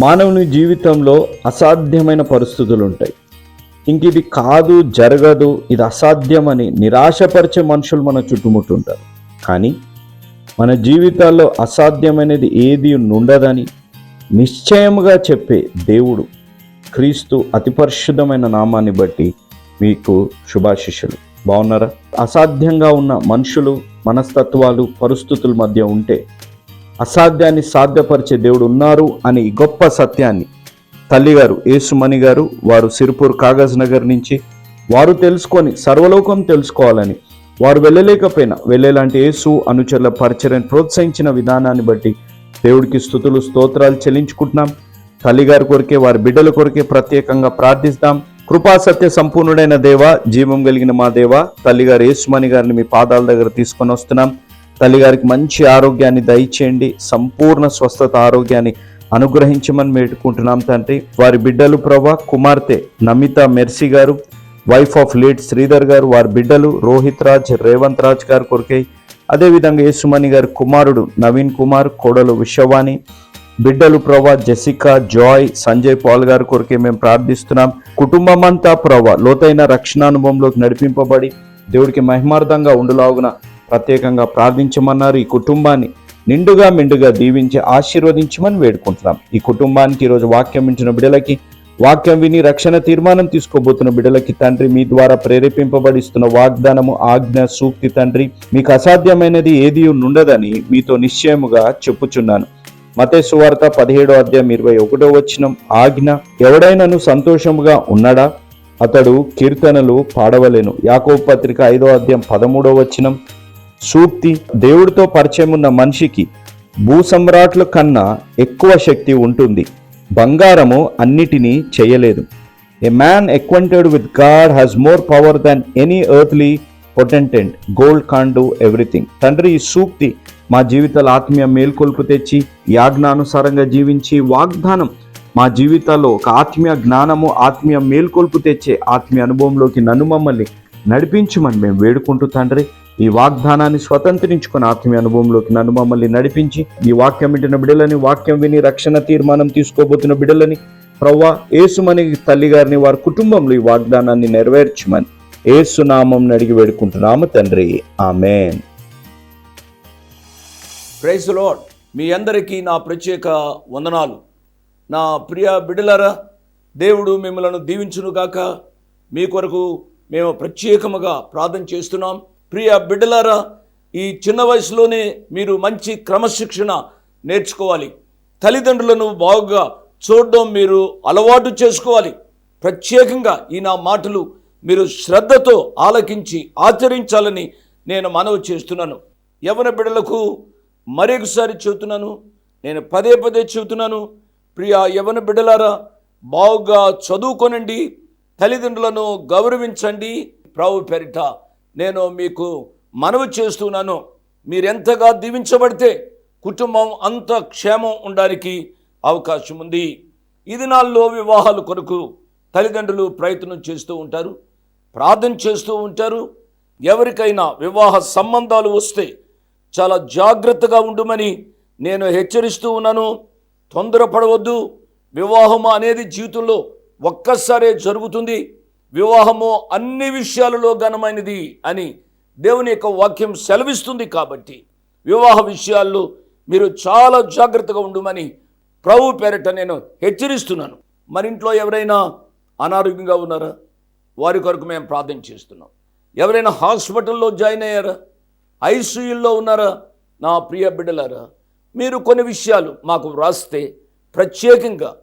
మానవుని జీవితంలో అసాధ్యమైన పరిస్థితులు ఉంటాయి ఇంక ఇది కాదు జరగదు ఇది అసాధ్యమని నిరాశపరిచే మనుషులు మన చుట్టుముట్టుంటారు. కానీ మన జీవితాల్లో అసాధ్యమైనది ఏది ఉండదని నిశ్చయముగా చెప్పే దేవుడు క్రీస్తు అతి పరిశుద్ధమైన నామాన్ని బట్టి మీకు శుభాశిష్యులు. బాగున్నారా? అసాధ్యంగా ఉన్న మనుషులు మనస్తత్వాలు పరిస్థితుల మధ్య ఉంటే అసాధ్యాన్ని సాధ్యపరిచే దేవుడు ఉన్నారు అని గొప్ప సత్యాన్ని తల్లిగారు యేసుమణి గారు వారు సిరిపూర్ కాగజ్ నగర్ నుంచి వారు తెలుసుకొని సర్వలోకం తెలుసుకోవాలని వారు వెళ్ళలేకపోయినా వెళ్ళేలాంటి యేసు అనుచరుల పరిచయం ప్రోత్సహించిన విధానాన్ని బట్టి దేవుడికి స్థుతులు స్తోత్రాలు చెల్లించుకుంటున్నాం. తల్లిగారి కొరకే వారి బిడ్డల కొరకే ప్రత్యేకంగా ప్రార్థిస్తాం. కృపా సత్య సంపూర్ణుడైన దేవ జీవం కలిగిన మా దేవ తల్లిగారు యేసుమణి గారిని మీ పాదాల దగ్గర తీసుకొని వస్తున్నాం. తల్లిగారికి మంచి ఆరోగ్యాన్ని దయచేయండి సంపూర్ణ స్వస్థత ఆరోగ్యాన్ని అనుగ్రహించమని వేడుకుంటున్నాం తండ్రి. వారి బిడ్డలు ప్రభా కుమార్తె నమిత మెర్సీ గారు వైఫ్ ఆఫ్ లేట్ శ్రీధర్ గారు వారి బిడ్డలు రోహిత్ రాజ్ రేవంత్ రాజ్ గారు కొరకై అదేవిధంగా యేసుమణి గారి కుమారుడు నవీన్ కుమార్ కోడలు విశ్వవాణి బిడ్డలు ప్రభా జెసికా జాయ్ సంజయ్ పాల్ గారి కొరకే మేము ప్రార్థిస్తున్నాం. కుటుంబం అంతా ప్రభా లోతైన రక్షణానుభవంలోకి నడిపింపబడి దేవుడికి మహిమార్థంగా ఉండులాగున ప్రత్యేకంగా ప్రార్థించమన్నారు. ఈ కుటుంబాన్ని నిండుగా మెండుగా దీవించి ఆశీర్వదించమని వేడుకుంటున్నాం. ఈ కుటుంబానికి ఈరోజు వాక్యం ఇచ్చిన బిడ్డలకి వాక్యం విని రక్షణ తీర్మానం తీసుకోబోతున్న బిడ్డలకి తండ్రి మీ ద్వారా ప్రేరేపింపబడిస్తున్న వాగ్దానము ఆజ్ఞ సూక్తి తండ్రి మీకు అసాధ్యమైనది ఏది నుండదని మీతో నిశ్చయముగా చెప్పుచున్నాను. మతే సువార్త పదిహేడో అధ్యాయం ఇరవై ఒకటో వచ్చినం ఆజ్ఞ ఎవడైనాను సంతోషముగా ఉన్నాడా? అతడు కీర్తనలు పాడవలేను. యాకోబు పత్రిక ఐదో అధ్యాయం పదమూడో వచ్చినం సూక్తి దేవుడితో పరిచయం ఉన్న మనిషికి భూసమ్రాట్ల కన్నా ఎక్కువ శక్తి ఉంటుంది. బంగారము అన్నిటినీ చేయలేదు. A man acquainted with God has more power than any earthly potentate gold can do everything తండ్రి ఈ సూక్తి మా జీవితాల ఆత్మీయ మేల్కొల్పు తెచ్చి యాజ్ఞానుసారంగా జీవించి వాగ్దానం మా జీవితాల్లో ఒక ఆత్మీయ జ్ఞానము ఆత్మీయ మేల్కొల్పు తెచ్చే ఆత్మీయ అనుభవంలోకి నన్ను మమ్మల్ని నడిపించమని మేము వేడుకుంటూ తండ్రి ఈ వాగ్దానాన్ని స్వతంత్రించుకుని ఆత్మీయ అనుభవంలోకి నన్ను మమ్మల్ని నడిపించి ఈ వాక్యం వింటున్న బిడ్డలని వాక్యం విని రక్షణ తీర్మానం తీసుకోబోతున్న బిడ్డలని ప్రవ్వా ఏసుమని తల్లి గారిని వారి కుటుంబంలో ఈ వాగ్దానాన్ని నెరవేర్చమని ఏసునామం అడిగి వేడుకుంటున్నాము తండ్రి. ఆమెన్. Praise lord. మీ అందరికీ నా ప్రత్యేక వందనాలు. నా ప్రియ బిడలరా దేవుడు మిమ్మలను దీవించునుగాక. మీ కొరకు మేము ప్రత్యేకముగా ప్రార్థన చేస్తున్నాం. ప్రియ బిడ్డలారా ఈ చిన్న వయసులోనే మీరు మంచి క్రమశిక్షణ నేర్చుకోవాలి. తల్లిదండ్రులను బాగుగా చూడడం మీరు అలవాటు చేసుకోవాలి. ప్రత్యేకంగా ఈ నా మాటలు మీరు శ్రద్ధతో ఆలకించి ఆచరించాలని నేను మనవి చేస్తున్నాను. యవన బిడ్డలకు మరొకసారి చెబుతున్నాను. నేను పదే పదే చెబుతున్నాను. ప్రియ యవన బిడ్డలారా బాగుగా చదువుకొనండి. తల్లిదండ్రులను గౌరవించండి. ప్రావు పెరిట నేను మీకు మనవి చేస్తున్నాను. మీరెంతగా దీవించబడితే కుటుంబం అంత క్షేమం ఉండడానికి అవకాశం ఉంది. ఈ దినాల్లో వివాహాల కొరకు తల్లిదండ్రులు ప్రయత్నం చేస్తూ ఉంటారు ప్రార్థన చేస్తూ ఉంటారు. ఎవరికైనా వివాహ సంబంధాలు వస్తే చాలా జాగ్రత్తగా ఉండమని నేను హెచ్చరిస్తూ ఉన్నాను. తొందరపడవద్దు. వివాహం అనేది జీవితంలో ఒక్కసారే జరుగుతుంది. వివాహము అన్ని విషయాలలో ఘనమైనది అని దేవుని యొక్క వాక్యం సెలవిస్తుంది కాబట్టి వివాహ విషయాల్లో మీరు చాలా జాగ్రత్తగా ఉండమని ప్రభు పేరట నేను హెచ్చరిస్తున్నాను. మరి ఇంట్లో ఎవరైనా అనారోగ్యంగా ఉన్నారా? వారి కొరకు మేము ప్రార్థన చేస్తున్నాం. ఎవరైనా హాస్పిటల్లో జాయిన్ అయ్యారా? ఐసీయూల్లో ఉన్నారా? నా ప్రియ బిడ్డలారా మీరు కొన్ని విషయాలు మాకు వ్రాస్తే ప్రత్యేకంగా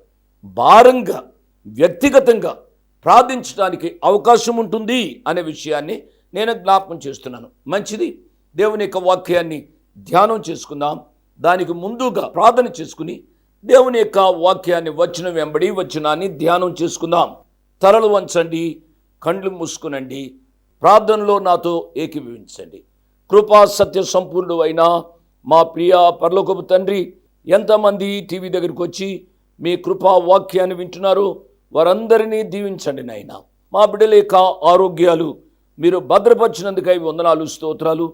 భారంగా వ్యక్తిగతంగా ప్రార్థించడానికి అవకాశం ఉంటుంది అనే విషయాన్ని నేను జ్ఞాపకం చేస్తున్నాను. మంచిది. దేవుని యొక్క వాక్యాన్ని ధ్యానం చేసుకుందాం. దానికి ముందుగా ప్రార్థన చేసుకుని దేవుని యొక్క వాక్యాన్ని వచ్చిన వెంబడి వచనాన్ని ధ్యానం చేసుకుందాం. తలలు వంచండి కండ్లు మూసుకునండి ప్రార్థనలో నాతో ఏకీభవించండి. కృపా సత్య సంపూర్ణుడు అయినా మా ప్రియ పరలోకపు తండ్రి ఎంతమంది టీవీ దగ్గరికి వచ్చి మీ కృపా వాక్యాన్ని వింటున్నారు? వారందరినీ దీవించండి నాయన. మా బిడ్డల యొక్క ఆరోగ్యాలు మీరు భద్రపరిచినందుకై వందనాలు స్తోత్రాలు.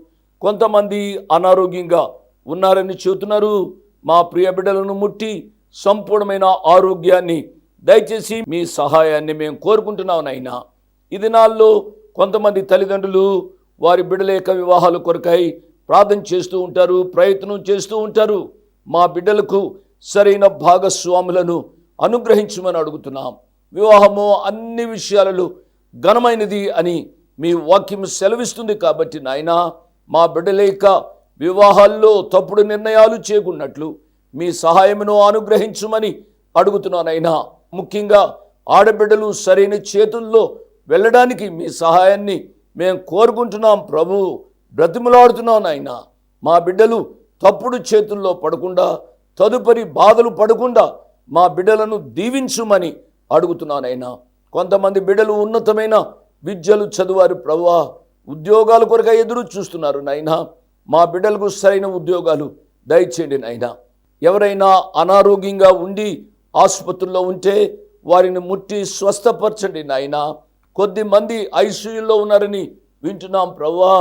కొంతమంది అనారోగ్యంగా ఉన్నారని చెబుతున్నారు. మా ప్రియ బిడ్డలను ముట్టి సంపూర్ణమైన ఆరోగ్యాన్ని దయచేసి మీ సహాయాన్ని మేము కోరుకుంటున్నాం నాయనా. ఈ దినాల్లో కొంతమంది తల్లిదండ్రులు వారి బిడ్డల యొక్క వివాహాల కొరకై ప్రార్థన చేస్తూ ఉంటారు ప్రయత్నం చేస్తూ ఉంటారు. మా బిడ్డలకు సరైన భాగస్వాములను అనుగ్రహించమని అడుగుతున్నాం. వివాహము అన్ని విషయాలలో ఘనమైనది అని మీ వాక్యం సెలవిస్తుంది కాబట్టి నాయన మా బిడ్డలేక వివాహాల్లో తప్పుడు నిర్ణయాలు చేకున్నట్లు మీ సహాయమును అనుగ్రహించమని అడుగుతున్నానైనా ముఖ్యంగా ఆడబిడ్డలు సరైన చేతుల్లో వెళ్ళడానికి మీ సహాయాన్ని మేము కోరుకుంటున్నాం ప్రభు. బ్రతిమలాడుతున్నాం నాయన. మా బిడ్డలు తప్పుడు చేతుల్లో పడకుండా తదుపరి బాధలు పడకుండా మా బిడ్డలను దీవించుమని అడుగుతున్నానైనా. కొంతమంది బిడ్డలు ఉన్నతమైన విద్యలు చదువారు ప్రభువా ఉద్యోగాల కొరక ఎదురు చూస్తున్నారు నాయనా. మా బిడ్డలకు సరైన ఉద్యోగాలు దయచేయండి నాయనా. ఎవరైనా అనారోగ్యంగా ఉండి ఆసుపత్రుల్లో ఉంటే వారిని ముట్టి స్వస్థపరచండి నాయనా. కొద్ది మంది ఐసీయూలో ఉన్నారని వింటున్నాం ప్రవ్వా.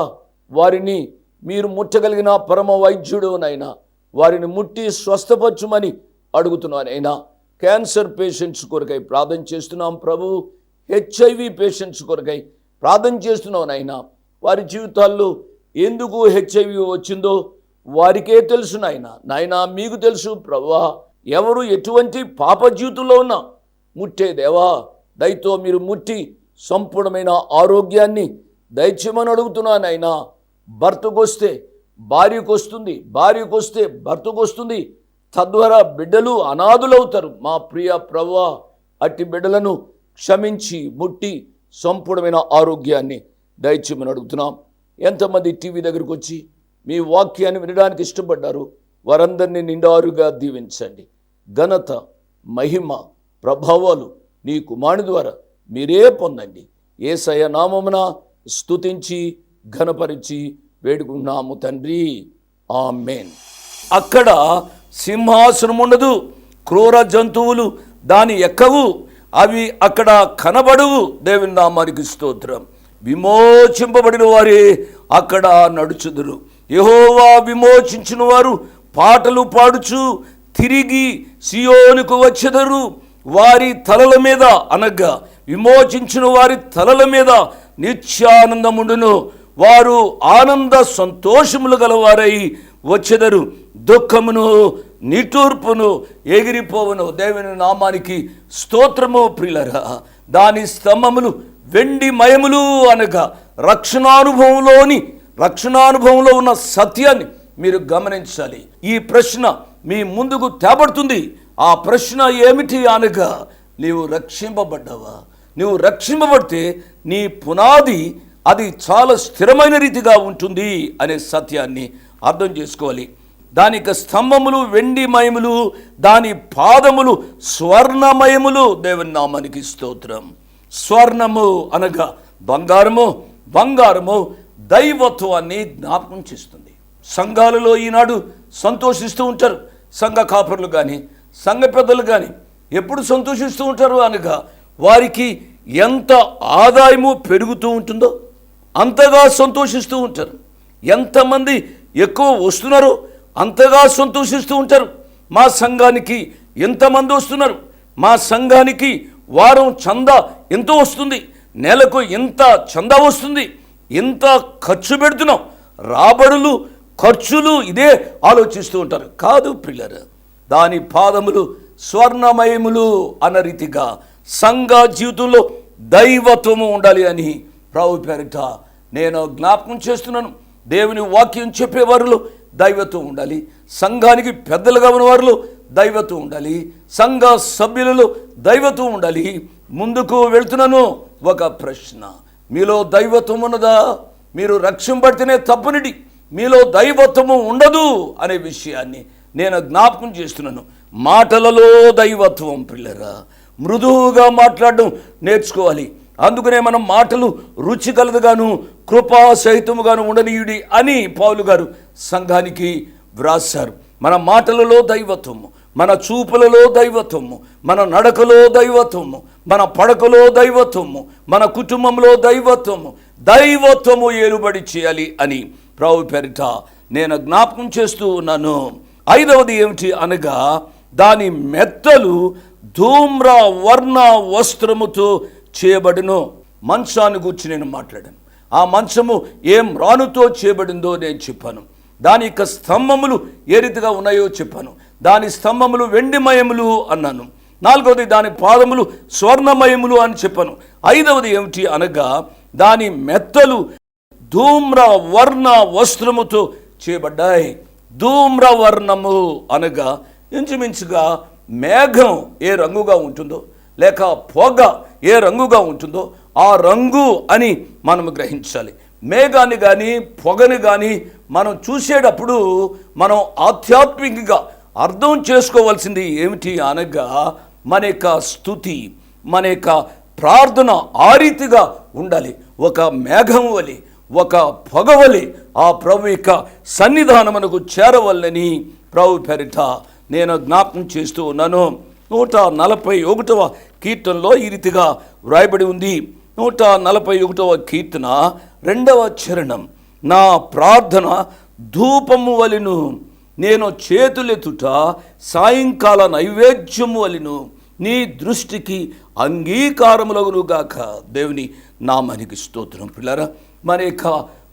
వారిని మీరు ముట్టగలిగిన పరమ వైద్యుడు నాయనా. వారిని ముట్టి స్వస్థపరచుమని అడుగుతున్నానైనా క్యాన్సర్ పేషెంట్స్ కొరకై ప్రార్థన చేస్తున్నాం ప్రభు. హెచ్ఐవి పేషెంట్స్ కొరకై ప్రార్థన చేస్తున్నాం నాయనా. వారి జీవితాల్లో ఎందుకు హెచ్ఐవి వచ్చిందో వారికే తెలుసు నాయన. నాయనా మీకు తెలుసు ప్రవ్వా ఎవరు ఎటువంటి పాప జీవితంలో ఉన్నా ముట్టే దేవా దయతో మీరు ముట్టి సంపూర్ణమైన ఆరోగ్యాన్ని దయచేయమని అడుగుతున్నాను ఆయన భర్తకు వస్తే భార్యకు వస్తుంది భార్యకు వస్తే భర్తకు వస్తుంది తద్వారా బిడ్డలు అనాథులవుతారు. మా ప్రియ ప్రవ్వా అట్టి బిడ్డలను క్షమించి ముట్టి సంపూర్ణమైన ఆరోగ్యాన్ని దయచేయమని అడుగుతున్నాం. ఎంతమంది టీవీ దగ్గరకు వచ్చి మీ వాక్యాన్ని వినడానికి ఇష్టపడ్డారు? వారందరినీ నిండారుగా దీవించండి. ఘనత మహిమ ప్రభావాలు నీ కుమారుని ద్వారా మీరే పొందండి. ఏసయ నామమున స్తుతించి ఘనపరిచి వేడుకున్నాము తండ్రి. ఆమెన్. అక్కడ సింహాసనం ఉండదు క్రూర జంతువులు దాని ఎక్కవు అవి అక్కడ కనబడవు. దేవుని నామానికి స్తోత్రం. విమోచింపబడిన వారే అక్కడ నడుచుదురు. యహోవా విమోచించిన వారు పాటలు పాడుచు తిరిగి సియోనుకు వచ్చెదరు. వారి తలల మీద అనగా విమోచించిన వారి తలల మీద నిత్యానందముండును. వారు ఆనంద సంతోషములు గలవారై వచ్చెదరు. దుఃఖమును నిటూర్పును ఎగిరిపోవును. దేవుని నామానికి స్తోత్రము ప్రిలరా దాని స్తంభములు వెండి మయములు అనగా రక్షణానుభవంలోని రక్షణానుభవంలో ఉన్న సత్యాన్ని మీరు గమనించాలి. ఈ ప్రశ్న మీ ముందుకు తేబడుతుంది. ఆ ప్రశ్న ఏమిటి అనగా నీవు రక్షింపబడ్డావా? నువ్వు రక్షింపబడితే నీ పునాది అది చాలా స్థిరమైన రీతిగా ఉంటుంది అనే సత్యాన్ని అర్థం చేసుకోవాలి. దాని యొక్క స్తంభములు వెండి మయములు దాని పాదములు స్వర్ణమయములు దేవుని నామానికి స్తోత్రం. స్వర్ణము అనగా బంగారము బంగారము దైవత్వాన్ని జ్ఞాపకం చేస్తుంది. సంఘాలలో ఈనాడు సంతోషిస్తూ ఉంటారు. సంఘ కాపరులు కానీ సంఘ పెద్దలు కానీ ఎప్పుడు సంతోషిస్తూ ఉంటారు అనగా వారికి ఎంత ఆదాయము పెరుగుతూ ఉంటుందో అంతగా సంతోషిస్తూ ఉంటారు. ఎంతమంది ఎక్కువ వస్తున్నారు అంతగా సంతోషిస్తూ ఉంటారు. మా సంఘానికి ఎంతమంది వస్తున్నారు? మా సంఘానికి వారం చందా ఎంతో వస్తుంది. నెలకు ఎంత చందా వస్తుంది? ఎంత ఖర్చు పెడుతున్నాం? రాబడులు ఖర్చులు ఇదే ఆలోచిస్తూ ఉంటారు. కాదు పిల్లలు దాని పాదములు స్వర్ణమయములు అన్న రీతిగా సంఘ జీవితంలో దైవత్వము ఉండాలి అని ప్రభు పేరిట నేను జ్ఞాపకం చేస్తున్నాను. దేవుని వాక్యం చెప్పేవారులు దైవత్వం ఉండాలి. సంఘానికి పెద్దలుగా ఉన్నవారులో దైవత్వం ఉండాలి. సంఘ సభ్యులలో దైవత్వం ఉండాలి. ముందుకు వెళ్తున్నాను. ఒక ప్రశ్న. మీలో దైవత్వం ఉన్నదా? మీరు రక్షింపడితేనే తప్పునిడి మీలో దైవత్వము ఉండదు అనే విషయాన్ని నేను జ్ఞాపకం చేస్తున్నాను. మాటలలో దైవత్వం పిల్లరా మృదువుగా మాట్లాడడం నేర్చుకోవాలి. అందుకనే మనం మాటలు రుచి కలదుగాను కృపా సహితముగాను ఉండనీయుడి అని పౌలు గారు సంఘానికి వ్రాసారు మన మాటలలో దైవత్వము మన చూపులలో దైవత్వము మన నడకలో దైవత్వము మన పడకలో దైవత్వము మన కుటుంబంలో దైవత్వము దైవత్వము ఏలుబడి చేయాలి అని ప్రభు పేరిట నేను జ్ఞాపకం చేస్తూ ఉన్నాను. ఐదవది ఏమిటి అనగా దాని మెత్తలు ధూమ్ర వర్ణ వస్త్రముతో చేయబడిను. మంచాన్ని గురించి నేను మాట్లాడాను. ఆ మంచము ఏం రానుతో చేయబడిందో నేను చెప్పాను. దాని యొక్క స్తంభములు ఏ రీతిగా ఉన్నాయో చెప్పాను. దాని స్తంభములు వెండిమయములు అన్నాను. నాలుగవది దాని పాదములు స్వర్ణమయములు అని చెప్పాను. ఐదవది ఏమిటి అనగా దాని మెత్తలు ధూమ్ర వర్ణ వస్త్రముతో చేయబడ్డాయి. ధూమ్ర వర్ణము అనగా ఇంచుమించుగా మేఘం ఏ రంగుగా ఉంటుందో లేక పొగ ఏ రంగుగా ఉంటుందో ఆ రంగు అని మనం గ్రహించాలి. మేఘాన్ని కానీ పొగని కానీ మనం చూసేటప్పుడు మనం ఆధ్యాత్మికంగా అర్థం చేసుకోవాల్సింది ఏమిటి అనగా మన యొక్క స్థుతి మన యొక్క ప్రార్థన ఆ రీతిగా ఉండాలి. ఒక మేఘం వలి ఒక పొగవలి ఆ ప్రభు యొక్క సన్నిధానమునకు చేరవల్లని ప్రభు పెరిట నేను జ్ఞాపకం చేస్తూ ఉన్నాను. నూట నలభై ఒకటవ కీర్తనలో ఈ రీతిగా వ్రాయబడి ఉంది. నూట నలభై ఒకటవ కీర్తన రెండవ చరణం. నా ప్రార్థన ధూపము వలెను నేను చేతులెత్తుట సాయంకాల నైవేద్యము వలెను నీ దృష్టికి అంగీకారములగునుగాక. దేవుని నామానికి స్తోత్రం పిల్లరా. మన యొక్క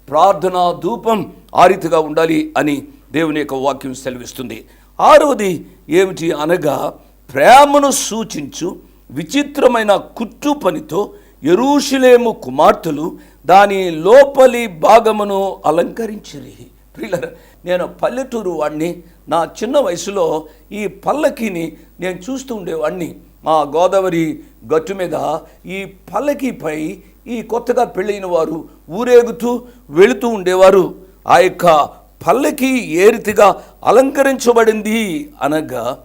ప్రార్థన ధూపం ఆ రీతిగా ఉండాలి అని దేవుని యొక్క వాక్యం సెలవిస్తుంది. ఆరవది ఏమిటి అనగా ప్రేమను సూచించు విచిత్రమైన కుట్టు పనితో ఎరూషులేము కుమార్తెలు దాని లోపలి భాగమును అలంకరించిరి. ప్రియులర నేను పల్లెటూరు వాడిని నా చిన్న వయసులో ఈ పల్లకిని నేను చూస్తూ ఉండేవాడిని మా గోదావరి గట్టు మీద ఈ పల్లకిపై ఈ కొత్తగా పెళ్ళైన వారు ఊరేగుతూ వెళుతూ ఉండేవారు. ఆ యొక్క పల్లకి ఏ రీతిగా అలంకరించబడింది అనగా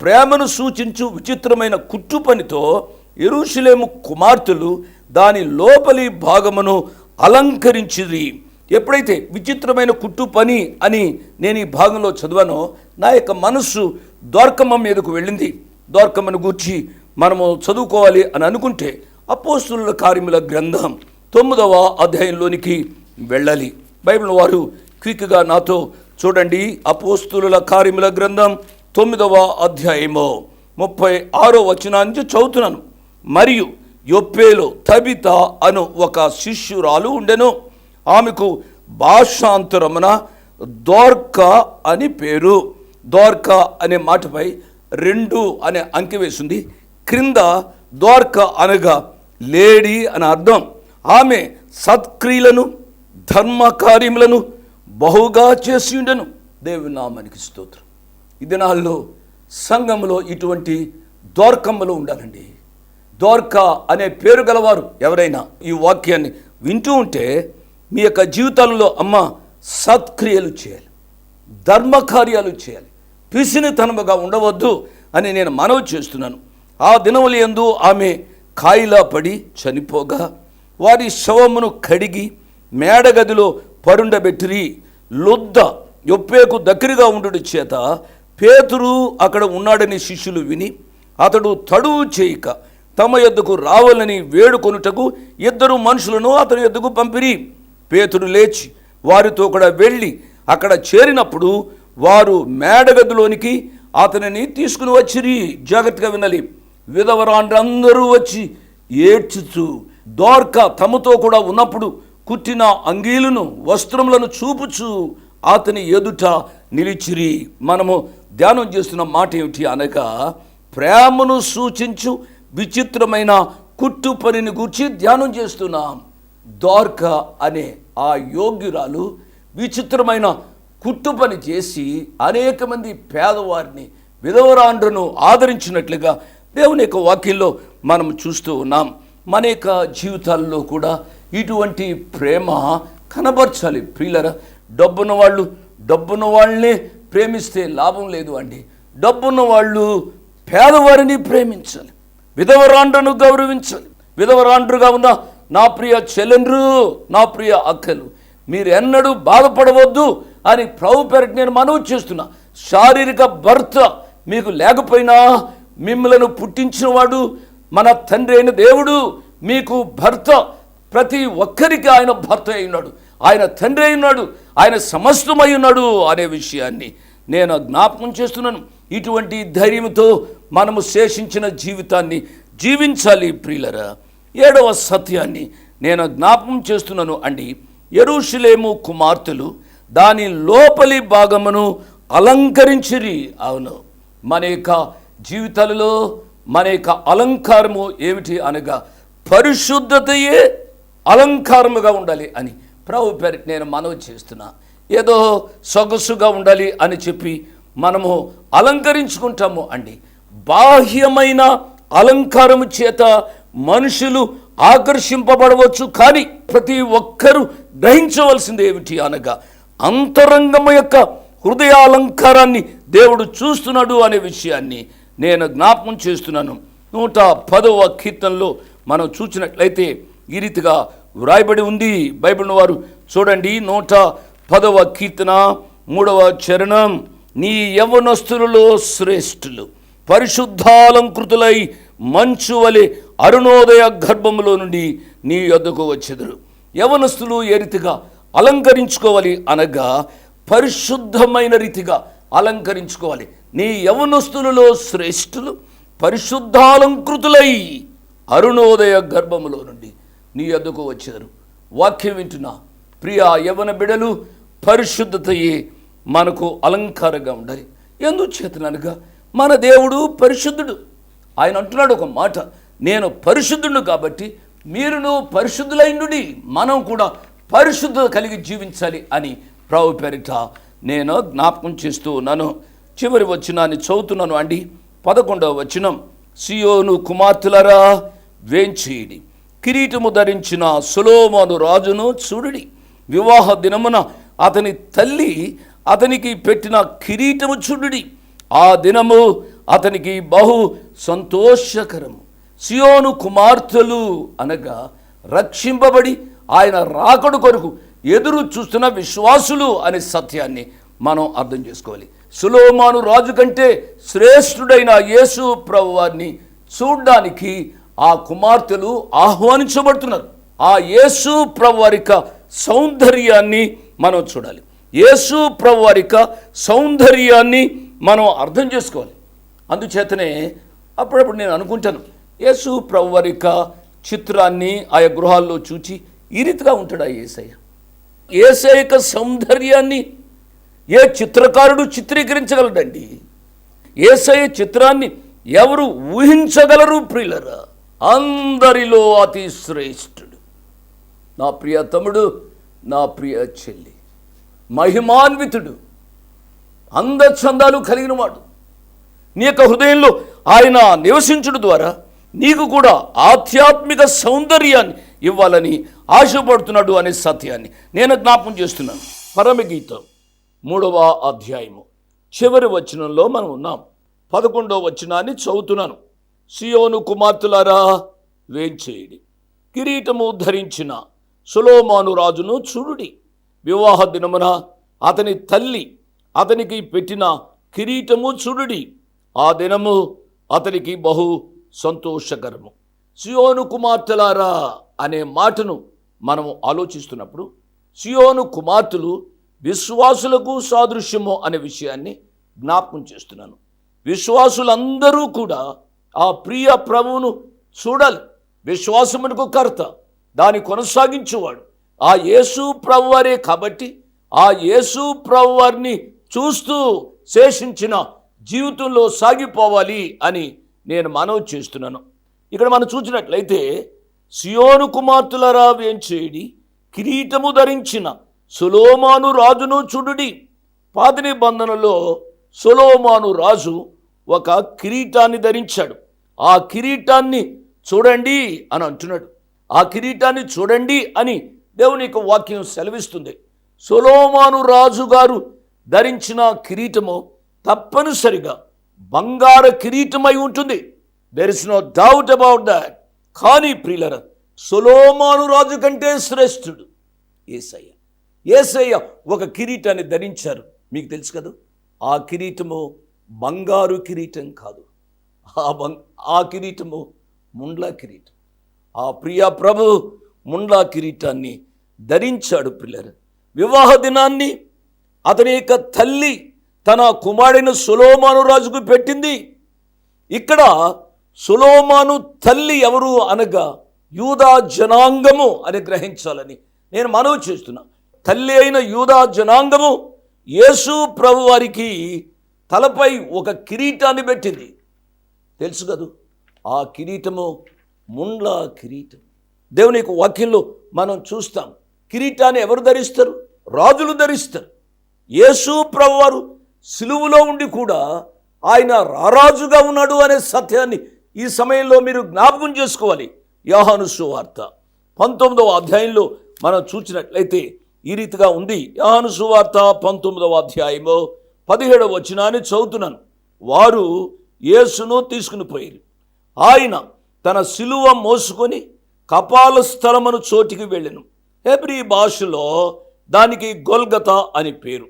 ప్రేమను సూచించు విచిత్రమైన కుట్టు పనితో ఎరుషులేము కుమార్తెలు దాని లోపలి భాగమును అలంకరించింది ఎప్పుడైతే విచిత్రమైన కుట్టు పని అని నేను ఈ భాగంలో చదివానో నా యొక్క మనస్సు ద్వార్కమ్మ మీదకు వెళ్ళింది. ద్వార్కమ్మను గూర్చి మనము చదువుకోవాలి అని అనుకుంటే అపోస్తుల కార్యముల గ్రంథం తొమ్మిదవ అధ్యాయంలోనికి వెళ్ళాలి. బైబిల్ వారు క్విక్గా నాతో చూడండి. అపోస్తుల కార్యముల గ్రంథం తొమ్మిదవ అధ్యాయము ముప్పై ఆరో వచనానికి చదువుతున్నాను. మరియు యొప్పేలో తబిత అను ఒక శిష్యురాలు ఉండెను. ఆమెకు భాషాంతరమున దోర్క అని పేరు. దోర్క అనే మాటపై రెండు అనే అంకె వేసింది. క్రింద దోర్క అనగా లేడీ అని అర్థం. ఆమె సత్క్రియలను ధర్మ కార్యములను బహుగా చేసి ఉండెను. దేవుని నామానికి స్తోత్రం. ఈ దినాల్లో సంఘంలో ఇటువంటి దోర్కమ్మలు ఉండాలండి. దోర్కా అనే పేరు గలవారు ఎవరైనా ఈ వాక్యాన్ని వింటూ ఉంటే మీ యొక్క జీవితంలో అమ్మ సత్క్రియలు చేయాలి ధర్మకార్యాలు చేయాలి పిసినితనముగా ఉండవద్దు అని నేను మనవి చేస్తున్నాను. ఆ దినములు ఎందు ఆమె కాయిలా పడి చనిపోగా వారి శవమును కడిగి మేడగదిలో పరుండబెట్టిరి లొద్ద యొప్పేకు దగ్గరగా ఉండుట చేత పేతురు అక్కడ ఉన్నాడని శిష్యులు విని అతడు తడువు చేయక తమ యొద్దకు రావాలని వేడుకొనుటకు ఇద్దరు మనుషులను అతని యొద్దకు పంపిరి. పేతుడు లేచి వారితో కూడా వెళ్ళి అక్కడ చేరినప్పుడు వారు మేడగదిలోనికి అతనిని తీసుకుని వచ్చిరి. జాగ్రత్తగా వినాలి. విధవరాండ్రందరూ వచ్చి ఏడ్చుచు దోర్క తమతో కూడా ఉన్నప్పుడు కుట్టిన అంగీలను వస్త్రములను చూపుచు అతని ఎదుట నిలిచిరి. మనము ధ్యానం చేస్తున్న మాట ఏమిటి అనగా ప్రేమను సూచించు విచిత్రమైన కుట్టు పనిని గూర్చి ధ్యానం చేస్తున్నాం. దోర్క అనే ఆ యోగ్యురాలు విచిత్రమైన కుట్టు పని చేసి అనేక మంది పేదవారిని విధవరాండ్రను ఆదరించినట్లుగా దేవుని యొక్క వాక్యంలో మనం చూస్తూ ఉన్నాం. మన యొక్క జీవితాల్లో కూడా ఇటువంటి ప్రేమ కనబరచాలి. ప్రియులర డబ్బున్న వాళ్ళు డబ్బున్న వాళ్ళని ప్రేమిస్తే లాభం లేదు అండి. డబ్బున్న వాళ్ళు పేదవారిని ప్రేమించాలి. విధవరాండ్రను గౌరవించాలి విధవరాండ్రుగా ఉన్న నా ప్రియ చెల్లెండ్రు నా ప్రియ అక్కలు మీరు ఎన్నడూ బాధపడవద్దు అని ప్రభు పేరటి నేను మనవి చేస్తున్నా. శారీరక భర్త మీకు లేకపోయినా మిమ్మలను పుట్టించినవాడు మన తండ్రి అయిన దేవుడు మీకు భర్త ప్రతి ఒక్కరికి ఆయన భర్త అయి ఉన్నాడు ఆయన తండ్రి అయి ఉన్నాడు ఆయన సమస్తమై ఉన్నాడు అనే విషయాన్ని నేను జ్ఞాపకం చేస్తున్నాను. ఇటువంటి ధైర్యంతో మనము శేషించిన జీవితాన్ని జీవించాలి ప్రియులరా. ఏడవ సత్యాన్ని నేను జ్ఞాపకం చేస్తున్నాను అండి. ఎరుషులేము కుమార్తెలు దాని లోపలి భాగమును అలంకరించిరి అవును. మన యొక్క జీవితాలలో మన యొక్క అలంకారము ఏమిటి అనగా పరిశుద్ధతయే అలంకారముగా ఉండాలి అని ప్రభు పేరు నేను మనవి చేస్తున్నా. ఏదో సొగసుగా ఉండాలి అని చెప్పి మనము అలంకరించుకుంటాము అండి. బాహ్యమైన అలంకారము చేత మనుషులు ఆకర్షింపబడవచ్చు కానీ ప్రతి ఒక్కరూ గ్రహించవలసింది ఏమిటి అనగా అంతరంగము యొక్క హృదయాలంకారాన్ని దేవుడు చూస్తున్నాడు అనే విషయాన్ని నేను జ్ఞాపకం చేస్తున్నాను. నూట పదవ కీర్తనలో మనం చూసినట్లయితే ఈ రీతిగా వ్రాయబడి ఉంది. బైబిల్ వారు చూడండి. నూట పదవ కీర్తన మూడవ చరణం. నీ యవనస్తులలో శ్రేష్ఠులు. పరిశుద్ధాలంకృతులై మంచు వలె అరుణోదయ గర్భములో నుండి నీ యొద్దకు వచ్చెదరు. యవనస్తులు ఏ రీతిగా అలంకరించుకోవాలి అనగా పరిశుద్ధమైన రీతిగా అలంకరించుకోవాలి. నీ యవనస్తులలో శ్రేష్ఠులు పరిశుద్ధాలంకృతులై అరుణోదయ గర్భములో నుండి నీ యొద్దకు వచ్చారు వాక్యం వింటున్నా. ప్రియా యవన బిడలు పరిశుద్ధతయే మనకు అలంకారంగా ఉండాలి. ఎందుచేతనగా మన దేవుడు పరిశుద్ధుడు. ఆయన అంటున్నాడు ఒక మాట నేను పరిశుద్ధుడు కాబట్టి మీరును పరిశుద్ధులైండు మనం కూడా పరిశుద్ధత కలిగి జీవించాలి అని ప్రభు పేరిట నేను జ్ఞాపకం చేస్తూ ఉన్నాను. చివరి వచ్చినాన్ని చదువుతున్నాను అండి. పదకొండవ వచనం సియోను కుమార్తెలరా వేంచేయడి. కిరీటము ధరించిన సులోమను రాజును చూడుడి. వివాహ దినమున అతని తల్లి అతనికి పెట్టిన కిరీటము చూడుడి. ఆ దినము అతనికి బహు సంతోషకరము. సియోను కుమార్తెలు అనగా రక్షింపబడి ఆయన రాకడు కొరకు ఎదురు చూస్తున్న విశ్వాసులు అనే సత్యాన్ని మనం అర్థం చేసుకోవాలి. సులోమాను రాజు కంటే శ్రేష్ఠుడైన యేసు ప్రభు వారిని ఆ కుమార్తెలు ఆహ్వానించబడుతున్నారు. ఆ యేసు ప్రభు వారి యొక్క సౌందర్యాన్ని మనం చూడాలి. యేసు ప్రభు వారి యొక్క సౌందర్యాన్ని మనం అర్థం చేసుకోవాలి. అందుచేతనే అప్పుడప్పుడు నేను అనుకుంటాను యేసు ప్రభు వారి యొక్క చిత్రాన్ని ఆయా గృహాల్లో చూచి ఈ రీతిగా ఉంటాడు ఆ ఏసయ్య? ఏసయ్య యొక్క సౌందర్యాన్ని ఏ చిత్రకారుడు చిత్రీకరించగలడండి? ఏసయ్య చిత్రాన్ని ఎవరు ఊహించగలరు ప్రియులరా? అందరిలో అతి శ్రేష్ఠుడు. నా ప్రియ తమ్ముడు నా ప్రియ చెల్లి. మహిమాన్వితుడు. అందచందాలు కలిగిన వాడు నీ యొక్క హృదయంలో ఆయన నివసించుడు ద్వారా నీకు కూడా ఆధ్యాత్మిక సౌందర్యాన్ని ఇవ్వాలని ఆశపడుతున్నాడు అనే సత్యాన్ని నేను జ్ఞాపకం చేస్తున్నాను. పరమగీతం మూడవ అధ్యాయము. చివరి వచనంలో మనం ఉన్నాం. పదకొండవ వచనాన్ని చదువుతున్నాను. సియోను కుమార్తెలారా వేంచేయుడి. కిరీటము ధరించిన సులోమాను రాజును చూడుడి. వివాహ దినమున అతని తల్లి అతనికి పెట్టిన కిరీటము చూడుడి. ఆ దినము అతనికి బహు సంతోషకరము. సియోను కుమార్తెలారా అనే మాటను మనం ఆలోచిస్తున్నప్పుడు సియోను కుమార్తెలు విశ్వాసులకు సాదృశ్యము అనే విషయాన్ని జ్ఞాపకం చేస్తున్నాను. విశ్వాసులందరూ కూడా ఆ ప్రియ ప్రభువును చూడాలి. విశ్వాసమునకు కర్త దాన్ని కొనసాగించేవాడు. ఆ యేసు ప్రవ్వరే కాబట్టి ఆ యేసు ప్రవ్వర్ని చూస్తూ శేషించిన జీవితంలో సాగిపోవాలి అని నేను మనవి చేస్తున్నాను. ఇక్కడ మనం చూసినట్లయితే సియోను కుమార్తెలరా వేంచేడి కిరీటము ధరించిన సులోమాను రాజును చూడుడి. పాత నిబంధనలో సులోమాను రాజు ఒక కిరీటాన్ని ధరించాడు. ఆ కిరీటాన్ని చూడండి అని అంటున్నాడు. ఆ కిరీటాన్ని చూడండి అని దేవుని యొక్క వాక్యం సెలవిస్తుంది. సొలోమాను రాజు గారు ధరించిన కిరీటము తప్పనిసరిగా బంగార కిరీటమై ఉంటుంది. There is no doubt about that కానీ ప్రియులర సొలోమాను రాజు కంటే శ్రేష్ఠుడు ఏసయ్య. ఏసయ్య ఒక కిరీటాన్ని ధరించారు. మీకు తెలుసు కదా ఆ కిరీటము బంగారు కిరీటం కాదు. ఆ బంగ్ ఆ కిరీటము ముండ్ల కిరీటం. ఆ ప్రియ ప్రభు ముండ్లా కిరీటాన్ని ధరించాడు పిల్లరు వివాహ దినాన్ని అతని యొక్క తల్లి తన కుమారుడైన సులోమాను రాజుకు పెట్టింది. ఇక్కడ సులోమాను తల్లి ఎవరు అనగా యూదా జనాంగము అని గ్రహించాలని నేను మనవి చేస్తున్నా. తల్లి అయిన యూదా జనాంగము యేసు ప్రభు వారికి తలపై ఒక కిరీటాన్ని పెట్టింది. తెలుసు కదూ? ఆ కిరీటము ముండ్ల కిరీటం. దేవుని యొక్క వాక్యంలో మనం చూస్తాం కిరీటాన్ని ఎవరు ధరిస్తారు? రాజులు ధరిస్తారు. యేసు ప్రభువారు సిలువులో ఉండి కూడా ఆయన రారాజుగా ఉన్నాడు అనే సత్యాన్ని ఈ సమయంలో మీరు జ్ఞాపకం చేసుకోవాలి. యోహాను సువార్త పంతొమ్మిదవ అధ్యాయంలో మనం చూసినట్లయితే ఈ రీతిగా ఉంది. యోహాను సువార్త పంతొమ్మిదవ అధ్యాయము పదిహేడవ వచనాన్ని చదువుతున్నాను. వారు యేసును తీసుకుని పోయారు. ఆయన తన సిలువ మోసుకొని కపాల స్థలమును చోటికి వెళ్ళెను. హెబ్రీ భాషలో దానికి గొల్గత అని పేరు.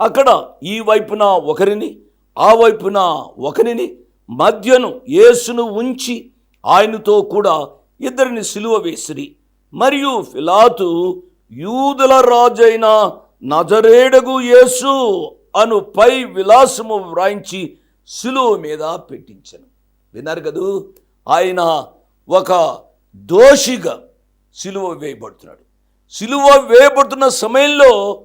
అక్కడ ఈ వైపున ఒకరిని ఆ వైపున ఒకరిని మధ్యను యేసును ఉంచి ఆయనతో కూడా ఇద్దరిని సిలువ వేసిరి. మరియు ఫిలాతు యూదుల రాజైన నజరేడగు యేసు అను పై విలాసము వ్రాయించి సిలువ మీద పెట్టించను. విన్నారు కదూ? ఆయన ఒక దోషిగా సిలువ వేయబడుతున్నాడు. సిలువ వేయబడుతున్న సమయంలో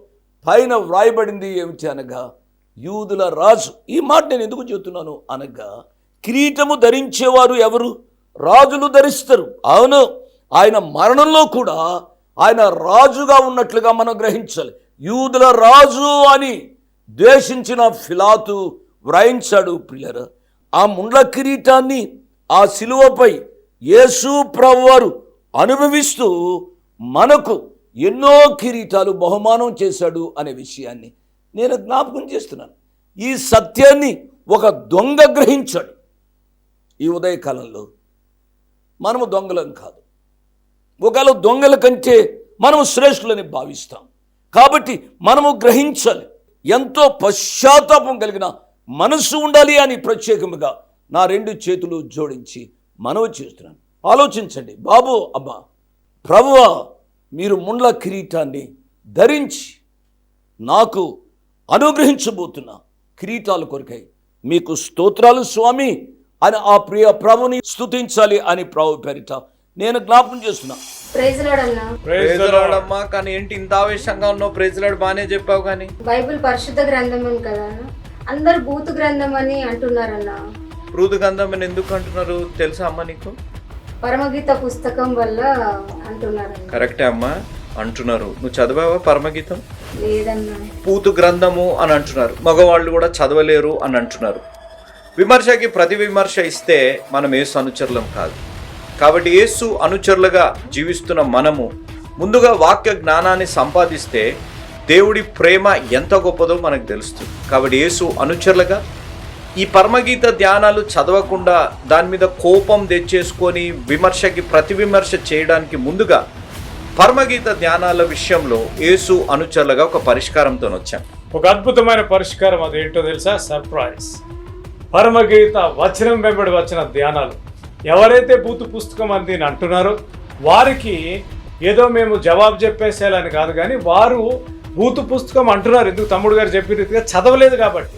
పైన వ్రాయబడింది ఏమిటి అనగా యూదుల రాజు ఈ మాట నేను ఎందుకు చెబుతున్నాను అనగా కిరీటము ధరించేవారు ఎవరు? రాజులు ధరిస్తారు. అవును ఆయన మరణంలో కూడా ఆయన రాజుగా ఉన్నట్లుగా మనం గ్రహించాలి. యూదుల రాజు అని ద్వేషించిన ఫిలాతు వ్రాయించాడు పిల్లర ఆ ముండ్ల కిరీటాన్ని ఆ శిలువపై యేసు ప్రభువారు అనుభవిస్తూ మనకు ఎన్నో కిరీటాలు బహుమానం చేశాడు అనే విషయాన్ని నేను జ్ఞాపకం చేస్తున్నాను. ఈ సత్యాన్ని ఒక దొంగ గ్రహించాడు. ఈ ఉదయకాలంలో మనము దొంగలం కాదు. ఒకవేళ దొంగల కంటే మనము శ్రేష్ఠులని భావిస్తాం. కాబట్టి మనము గ్రహించాలి. ఎంతో పశ్చాత్తాపం కలిగిన మనసు ఉండాలి అని ప్రత్యేకముగా నా రెండు చేతులు జోడించి మనవి చేస్తున్నాను. ఆలోచించండి. బాబు అబ్బా ప్రభువా మీరు ముండ్ల కిరీటాన్ని ధరించి నాకు అనుగ్రహించబోతున్న కిరీటాల కొరకై మీకు స్తోత్రాలు స్వామి అని ఆ ప్రియ ప్రభుని స్తుతించాలి అని ప్రభు పేరిట నేను జ్ఞాపకం చేస్తున్నా. ప్రైజ్ లార్డ్ అన్న ప్రైజ్ లార్డ్ అమ్మా కానీ ఏంటి ఇంత ఆవేశంగా ఉన్నావు? ప్రైజ్ లార్డ్ బాగానే చెప్పావు కానీ. బైబిల్ పరిశుద్ధ గ్రంథం అని కదా అందరు బూతు గ్రంథం అని అంటున్నారన్న. మృదు గంధం అని ఎందుకు అంటున్నారు? తెలుసా అమ్మా నీకు? పరమగీత పుస్తకం వల్ల అంటున్నారన్న కరెక్టే అమ్మా అంటున్నారు. నువ్వు చదివావా పరమగీతం? లేదన్న. పూతు గ్రంథము అని అంటున్నారు. మగవాళ్ళు కూడా చదవలేరు అని అంటున్నారు. విమర్శకి ప్రతి విమర్శ ఇస్తే మనం యేసు అనుచరులం కాదు. కాబట్టి యేసు అనుచరులుగా జీవిస్తున్న మనము ముందుగా వాక్య జ్ఞానాన్ని సంపాదిస్తే దేవుడి ప్రేమ ఎంత గొప్పదో మనకు తెలుస్తుంది. కాబట్టి యేసు అనుచరులుగా ఈ పరమగీత ధ్యానాలు చదవకుండా దాని మీద కోపం తెచ్చేసుకొని విమర్శకి ప్రతి విమర్శ చేయడానికి ముందుగా పరమగీత ధ్యానాల విషయంలో యేసు అనుచరులుగా ఒక పరిష్కారంతో వచ్చాం. ఒక అద్భుతమైన పరిష్కారం అది ఏంటో తెలుసా? సర్ప్రైజ్ పరమగీత వచనం వెంబడి వచ్చిన ధ్యానాలు. ఎవరైతే బూతు పుస్తకం అని అంటున్నారో వారికి ఏదో మేము జవాబు చెప్పేసేయాలని కాదు కానీ వారు బూతు పుస్తకం అంటున్నారు. ఎందుకు? తమ్ముడు గారు చెప్పిన రీతిగా చదవలేదు కాబట్టి.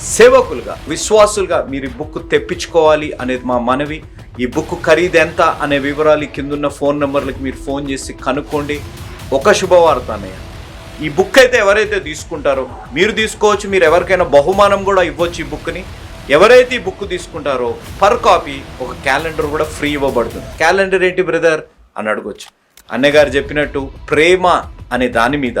సేవకులుగా విశ్వాసులుగా మీరు ఈ బుక్ తెప్పించుకోవాలి అనేది మా మనవి. ఈ బుక్ ఖరీదు ఎంత అనే వివరాలు కిందున్న ఫోన్ నెంబర్లకు మీరు ఫోన్ చేసి కనుక్కోండి. ఒక శుభవార్త అన్నయ్య ఈ బుక్ అయితే ఎవరైతే తీసుకుంటారో మీరు తీసుకోవచ్చు మీరు ఎవరికైనా బహుమానం కూడా ఇవ్వచ్చు ఈ బుక్ని. ఎవరైతే ఈ బుక్ తీసుకుంటారో పర్ కాపీ ఒక క్యాలెండర్ కూడా ఫ్రీ ఇవ్వబడుతుంది. క్యాలెండర్ ఏంటి బ్రదర్? అని అడగొచ్చు. అన్నయ్య గారు చెప్పినట్టు ప్రేమ అనే దాని మీద